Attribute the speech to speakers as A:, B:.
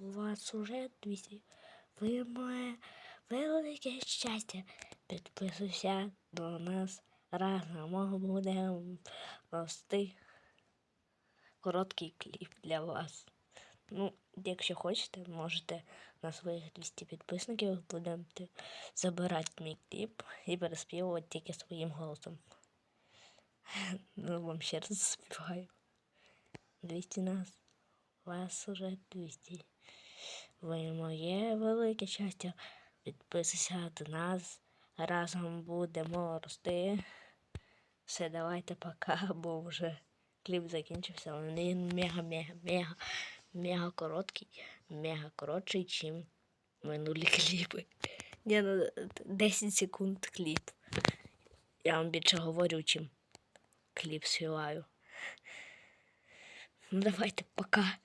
A: у вас уже 200. Ви моє велике щастя. Підписуйся до нас. Разом будемо рости. Короткий кліп для вас. Ну, якщо хочете, можете на своїх 200 підписників будете забирати мій кліп і переспівувати тільки своїм голосом. Ну, вам ще раз співаю. 200 нас. Вас уже 200. Ви моє велике щастя. Підписуйся до нас. Разом будемо рости. Все, давайте пока, бо вже кліп закінчився. Він мега-мега-мега мега короткий, мега коротший, чим минулі кліпи. Ні, ну 10 секунд кліп. Я вам більше говорю, чим кліп співаю. Ну давайте пока.